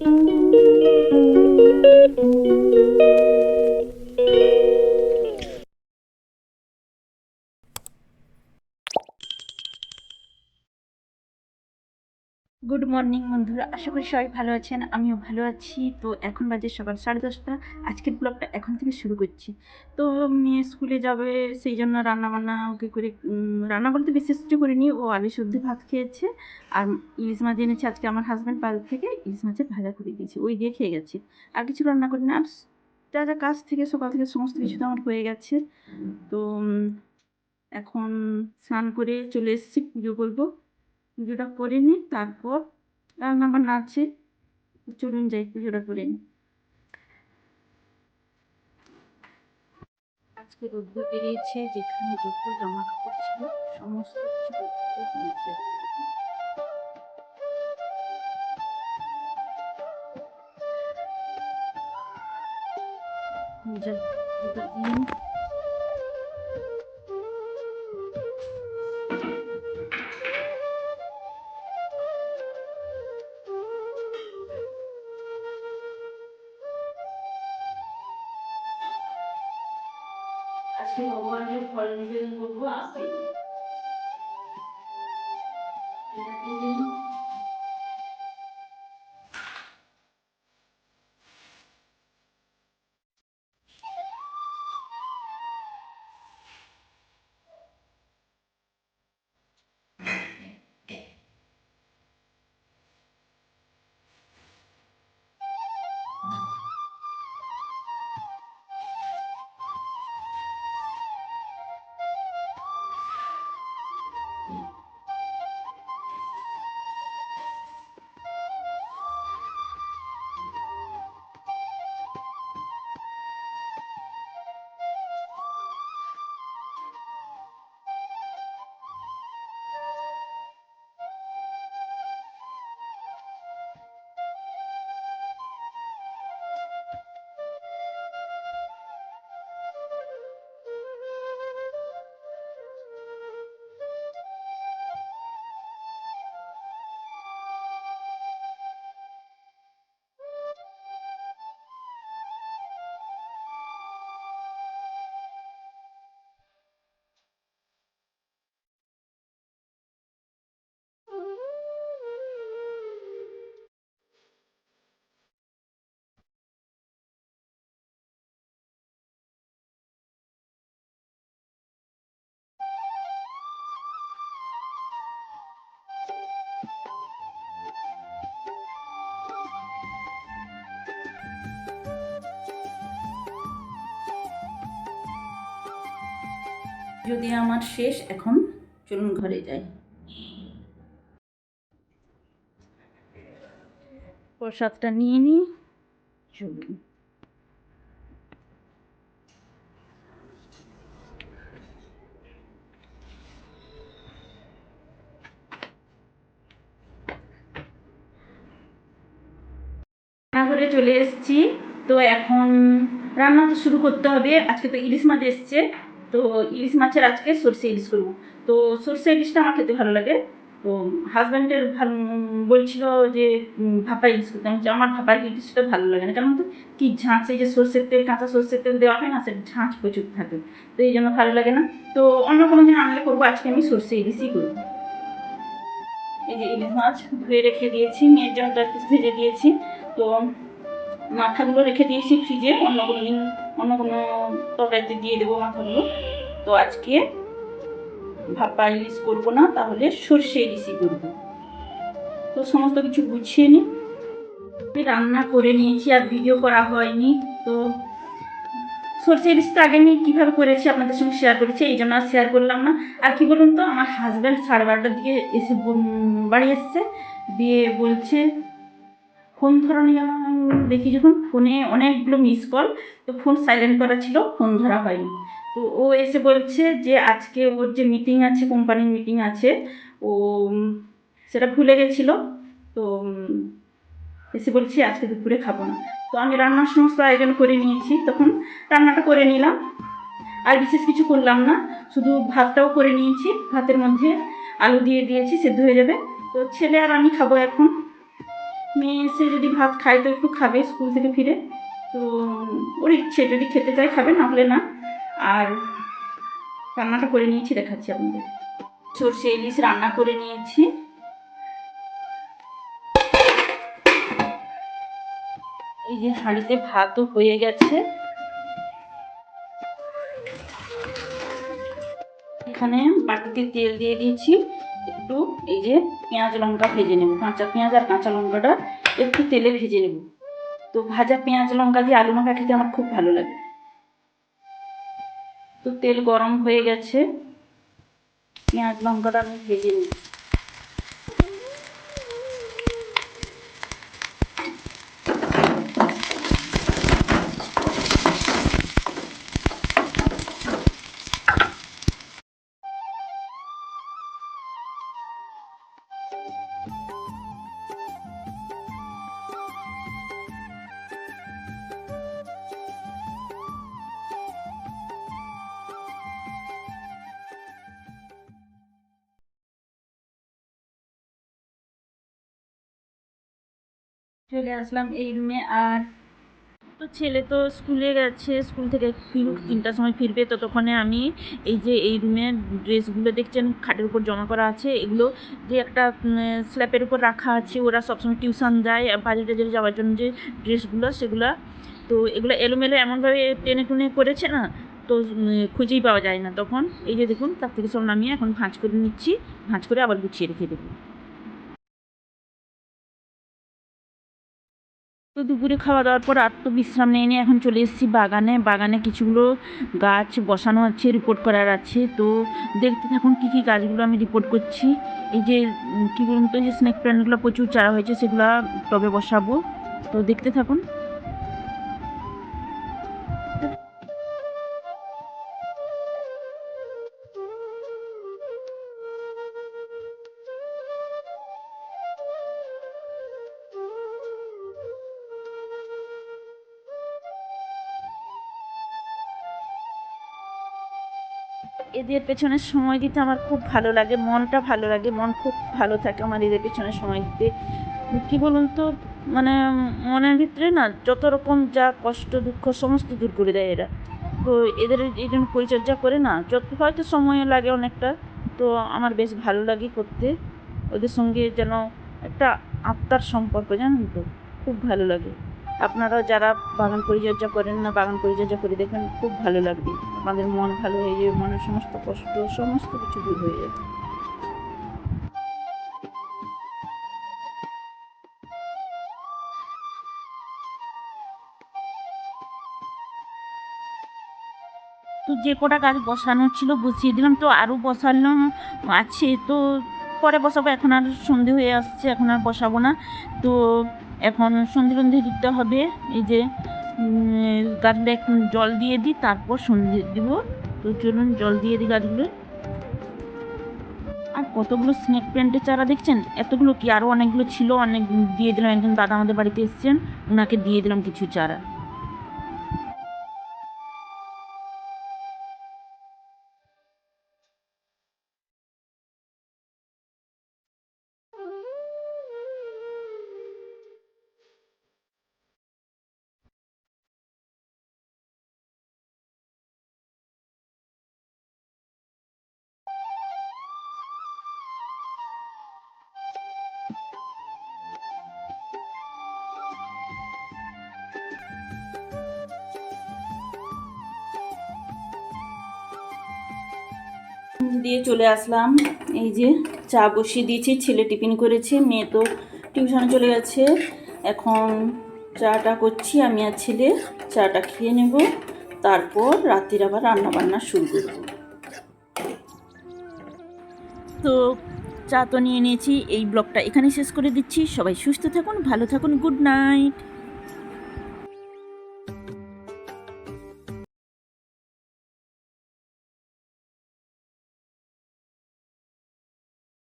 Good morning বন্ধুরা, আশা করি সবাই ভালো আছেন, আমিও ভালো আছি। তো এখন বাজে সকাল সাড়ে দশটা, আজকের ব্লগটা এখন থেকে শুরু করছি। তো মেয়ে স্কুলে যাবে, সেই জন্য রান্না বান্না ওকে করে রান্না বলতে বিশেষ কিছু করিনি, ও আলু সবজি ভাত খেয়েছে। আর ইলিশ মাছ এনেছে আজকে আমার হাজব্যান্ড বাজার থেকে, ইলিশ মাছের ভাজা করে দিয়েছে, ওই দিয়ে খেয়ে গেছে। আর কিছু রান্না করিনি আর যা যা কাজ থেকে, সকাল থেকে সমস্ত কিছু তো আমার হয়ে গেছে। তো এখন স্নান করে চলে এসেছি, পুজো করব। পুজোটা করে নিই, তারপর রান্না বান্না আছে। চলুন যাই পুজোটা করে নিই। আজকে রোদ্দুর বেরিয়েছে যেখানে যত জামা কাপড় ছিল সমস্ত কিছু রোদ্দুরে দিয়েছে যাই, আজকে ভগবানের ফল নিবেদন করব যদি আমার শেষ এখন চলুন ঘরে যাই। প্রসাদটা নিয়ে নিই চলুন। রান্নাঘরে চলে এসেছি, তো এখন রান্না তো শুরু করতে হবে। আজকে তো ইলিশ মাছ এসছে। তো ইলিশ মাছের আজকে সর্ষে ইলিশ করব। তো সর্ষে ইলিশটা আমার খেতে ভালো লাগে। তো হাজব্যান্ডের ভালো বলছিল যে ভাপা ইলিশ করতে। আমি আমার ভাপা ইলিশটা ভালো লাগে না। কারণ তো কি ঝাঁঝ এই যে সর্ষের তেল, কাঁচা সর্ষের তেল দেওয়া হয় না সে ঝাঁঝ প্রচুর থাকে। তো এই জন্য ভালো লাগে না। তো অন্য কোনো দিন আনলে করব, আজকে আমি সর্ষে ইলিশই করব। এই যে ইলিশ মাছ ধুয়ে রেখে দিয়েছি, মেয়ের জন্য ভেজে দিয়েছি। তো মাথাগুলো রেখে দিয়েছি ফ্রিজে, অন্য কোনো দিন কোনো তরকারিতে দিয়ে দেবো মাথাগুলো তো আজকে ভাপা ইলিশ করব না, তাহলে সর্ষে ইলিশই করব। তো সমস্ত কিছু গুছিয়ে নিই রান্না করে নিয়েছি, আর ভিডিও করা হয়নি। তো সর্ষে ইলিশটা আগে আমি কীভাবে করেছি আপনাদের সঙ্গে শেয়ার করেছি, এই জন্য আর শেয়ার করলাম না। আর কি বলুন তো, আমার হাজব্যান্ড সাড়ে বারোটার দিকে এসে বাড়ি এসছে। দিয়ে বলছে ফোন ধরানি দেখি যখন ফোনে অনেকগুলো মিস কল তো ফোন সাইলেন্ট করা ছিল ফোন ধরা হয়নি। তো ও এসে বলছে যে আজকে ওর যে মিটিং আছে কোম্পানির মিটিং আছে, ও সেটা ভুলে গেছিল। তো এসে বলছি আজকে দুপুরে খাব না। তো আমি রান্নার সমস্ত আয়োজন করে নিয়েছি, তখন রান্নাটা করে নিলাম। আর বিশেষ কিছু করলাম না, শুধু ভাতটাও করে নিয়েছি। ভাতের মধ্যে আলু দিয়ে দিয়েছি, সেদ্ধ হয়ে যাবে। তো ছেলে আর আমি খাব এখন। মেয়ে এসে যদি ভাত খায়, তো একটু খাবে স্কুল থেকে ফিরে। তো ওর ইচ্ছে, যদি খেতে চায় খাবে, না হলে না। আর রান্নাটা করে নিয়েছি, দেখাচ্ছি আপনাদের। সর্ষে ইলিশ রান্না করে নিয়েছি। এই যে হাঁড়িতে ভাতও হয়ে গেছে। এখানে বাটিতে তেল দিয়ে দিয়েছি। একটু এই যে পেঁয়াজ লঙ্কা ভেজে নেব। কাঁচা পেঁয়াজ আর কাঁচা লঙ্কাটা একটু তেলে ভেজে নেব। তো ভাজা পেঁয়াজ লঙ্কা দিয়ে আলু মাখা খেতে আমার খুব ভালো লাগে। তো তেল গরম হয়ে গেছে। পেঁয়াজ লঙ্কাটা আমি ভেজে নিই চলে আসলাম এই রুমে আর তো ছেলে তো স্কুলে গেছে স্কুল থেকে ফিরুক তিনটার সময় ফিরবে, ততক্ষণে আমি এই যে এই রুমে ড্রেসগুলো দেখছেন, খাটের উপর জমা করা আছে, এগুলো যে একটা স্ল্যাপের উপর রাখা আছে, ওরা সবসময় টিউশন যায় বাজারে টাজারে যাওয়ার জন্য যে ড্রেসগুলো সেগুলো, তো এগুলো এলোমেলো এমনভাবে টেনে টুনে করেছে না, তো খুঁজেই পাওয়া যায় না, তখন এই যে দেখুন, তার থেকে সব নামিয়ে এখন ভাঁজ করে নিচ্ছি, ভাঁজ করে আবার গুছিয়ে রেখে দেবো। তো দুপুরে খাওয়া দাওয়ার পর আর তো বিশ্রাম নিয়ে নিয়ে এখন চলে এসেছি বাগানে। বাগানে কিছুগুলো গাছ বসানো আছে রিপোর্ট করার আছে। তো দেখতে থাকুন কী কী গাছগুলো আমি রিপোর্ট করছি। এই যে কী বলুন তো যে স্নেক প্ল্যান্টগুলো প্রচুর চারা হয়েছে, সেগুলো টবে বসাবো। তো দেখতে থাকুন। এদের পেছনে সময় দিতে আমার খুব ভালো লাগে, মনটা ভালো লাগে, মন খুব ভালো থাকে আমার এদের পেছনে সময় দিতে। কী বলুন তো মানে মনের ভিতরে না যত রকম যা কষ্ট, দুঃখ সমস্ত দূর করে দেয় এরা। তো এদের এই জন্য পরিচর্যা করে না, যত হয়তো সময় লাগে অনেকটা, তো আমার বেশ ভালো লাগে করতে। ওদের সঙ্গে যেন একটা আত্মার সম্পর্ক, জানেন তো, খুব ভালো লাগে। আপনারাও যারা বাগান পরিচর্যা করেন না, বাগান পরিচর্যা করে দেখবেন খুব ভালো লাগবে। আমাদের মন ভালো হয়ে যাবে, মনের সমস্ত কষ্ট, সমস্ত কিছু দূর হয়ে যাবে। তো যে কটা গাছ বসানো ছিল বসিয়ে দিলাম, তো আরও বসালাম আছে। তো পরে বসাবো, এখন আর সন্ধে হয়ে আসছে, এখন আর বসাবো না। তো এখন সন্ধে সন্ধে দিতে হবে। এই যে গাছগুলো এখন জল দিয়ে দিই, তারপর সন্ধে দিব। তো চলুন, জল দিয়ে দিই গাছগুলো। আর কতগুলো স্নেক প্যান্টের চারা দেখছেন? এতগুলো কি আরও অনেকগুলো ছিল, অনেক দিয়ে দিলাম। একজন দাদা আমাদের বাড়িতে এসছেন ওনাকে দিয়ে দিলাম কিছু চারা। দিয়ে চলে আসলাম। এই যে চা বসিয়ে দিয়েছি, ছেলে টিফিন করেছে, মেয়ে তো টিউশনে চলে গেছে। এখন চাটা করছি, আমি আর ছেলে চাটা খেয়ে নেব। তারপর রাত্রির আবার রান্না বান্না শুরু করব। তো চা তো নিয়ে নিয়েছি, এই ব্লগটা এখানে শেষ করে দিচ্ছি। সবাই সুস্থ থাকুন, ভালো থাকুন, গুড নাইট।